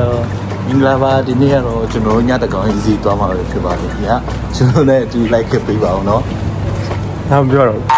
တော့မင်္ဂလာပါဒီနေ့ကတော့ကျွန်တော်ညတကောင်ရေးစီသွားမှာပဲဖြစ်ပါတယ်ခင်ဗျာကျွန်တော်လည်းအတူ like ခဲ့ပေးပါအောင်နော်နောက်မပြောတော့ဘူး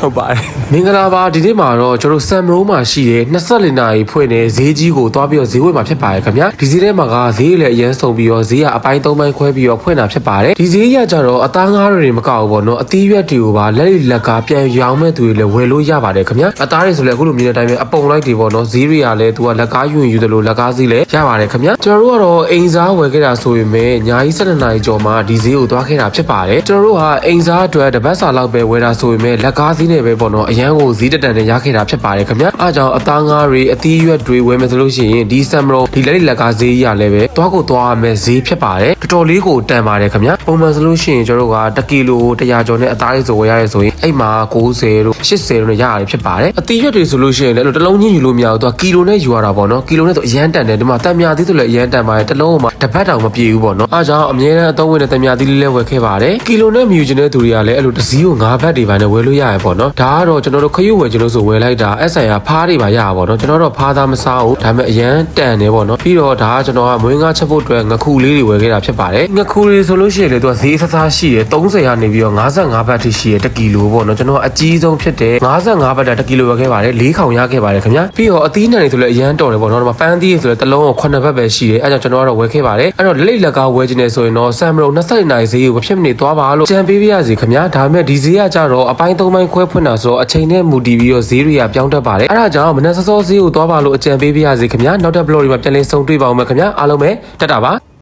ဟုတ်ပါတယ်မင်္ဂလာပါဒီနေ့မှာတော့ကျွန်တော်ဆမ်မရိုးမှာရှိတဲ့24နာရီဖွင့်နေဈေးကြီးကိုတွားပြီးတော့ဈေးဝယ်မှာဖြစ်ပါတယ်ခင်ဗျာဒီဈေးထဲမှာကဈေးလည်းအရင်ဆုံးပြီးတော့ဈေးကအပိုင်း၃ပိုင်းခွဲပြီးတော့ဖွင့်တာဖြစ်ပါတယ်ဒီဈေးရကြတော့အသားငါးတွေမကောက်ဘူးပေါ့နော်အသီးရွက်တွေကိုပါလက်လိလက်ကပြန်ရောင်းမဲ့သူတွေလည်းဝယ်လို့ရပါတယ်ခင်ဗျာအသားတွေဆိုလည်းအခုလိုမြင်တဲ့အတိုင်းပဲအပုံလိုက်တွေပေါ့နော်ဈေးတွေကလည်းသူကလက်ကားယူရင်ယူတယ်လို့လက်ကားဈေးလည်းရပါတယ်ခင်ဗျာကျွန်တော်တို့ကတော့အိမ်စားဝယ်ခဲ့တာဆိုရင်ပဲညာကြီး7နာရီကျော်မှဒီဈေးကိုတွားခဲ့တာဖြစ်ပါတယ်ကျွန်တော်တို့ဟာအိမ်စားအတွက်တစ်ပတ်စာလောက်ပဲဝယ်တာဆိုရင်ပဲလက်ကားဈေးနဲ့ပဲပေါ့နော်အရန်ကိုဈေးတက်တန်နဲ့ရခဲ့တာဖြစ်ပါတယ်ခင်ဗျာအားကြောင့်အသားငါးတွေအသီးရွက်တွေဝယ်မယ်ဆိုလို့ရှိရင်ဒီဆမ်မရိုဒီလက်လိလက်ကားဈေးရလည်းပဲတွားကိုတွားရမယ်ဈေးဖြစ်ပါတယ်တော်တော်လေးကိုတန်ပါတယ်ခင်ဗျာပုံမှန်ဆိုလို့ရှိရင်ကျွန်တော်တို့က1ကီလို100ကျော်နဲ့အသားလေးဆိုဝယ်ရရဲဆိုရင်အဲ့မှာ90တို့80တို့နဲ့ရရတယ်ဖြစ်ပါတယ်အသီးရွက်တွေဆိုလို့ရှိရင်လည်းအဲ့လိုတစ်လုံးချင်းယူလို့မရဘူးသူကကီလိုနဲ့ယူရတာပေါ့နော်ကီလိုနဲ့ဆိုအရန်တန်တယ်ဒီမှာတန်မြာသီးဆိုလည်းအရန်တန်ပါတယ်တစ်လုံးမှာတစ်ပတ်တောင်မပြည့်ဘူးပေါ့နော်အားကြောင့်အမြဲတမ်းအသုံးဝင်တဲ့တန်မြာသီးလေးလည်းဝယ်ခဲ့ပါတယ်ကီလိုနဲ့မယူချင်တဲ့သူတွေကလည်းအဲ့လိုတစ်စီးကို9ဘတ်တွေပါနဲ့ဝယ်လို့ရရပေါ့နော်ဒါကတော့ကျွန်တော်တို့ခရုဝယ်ချင်လို့ဆိုဝယ်လိုက်တာအဲ့ဆိုင်ကဖားတွေပါရပါပေါ့နော်ကျွန်တော်တို့ဖားသားမစားဘူးဒါပေမဲ့အရန်တန်တယ်ပေါ့နော်ပြီးတော့ဒါကကျွန်တော်ကမွေးငါချက်ဖို့အတွက်ငခုလေးတွေဝယ်ခဲ့တာဖြစ်ပါတယ်ငခုတွေဆိုလို့ရှိရင်လေသူကဈေးဆဆရှိတယ်30ရာနေပြီးတော့55ဘတ်ထိရှိတယ်1ကီလိုပေါ့နော်ကျွန်တော်ကအကြီးဆုံးဖြစ်တယ်55ဘတ်တာ1ကီလိုဝယ်ခဲ့ပါတယ်၄ခေါင်ရခဲ့ပါတယ်ခင်ဗျာပြီးတော့အသီးနှံတွေဆိုလည်းအရန်တော်တယ်ပေါ့နော်ဒီမှာပန်းသီးတွေဆိုလည်းတစ်လုံးကို9ဘတ်ပဲရှိတယ်အဲကြောင့်ကျွန်တော်ကတော့ဝယ်ခဲ့ပါတယ်အဲ့တော့လက်လိလက်ကားဝယ်ခြင်းနေဆိုရင်တော့ဆမ်မရုံ20နိုင်ဈေးကိုမဖြစ်မနေသွားပါလို့ကြံပေးပြရစီခင်ဗျာဒါပေမဲ့ဒီဈေးကကြတော့အပိုင်း၃ပိုင်းခွဲဖွင့်တာဆိုတော့အချိန်နဲ့မူတည်ပြီးတော့ဈေးတွေကပြောင်းတတ်ပါတယ်အဲ့ဒါကြောင့်မနက်စောစောဈေးကိုသွားပါလို့အကြံပေးပြရစီခင်ဗျာနောက်တဲ့ blog တွေမှာပြန်လည်ဆုံတွေ့ပါအောင်မယ်ခင်ဗျာအားလုံးပဲတက်တာပါ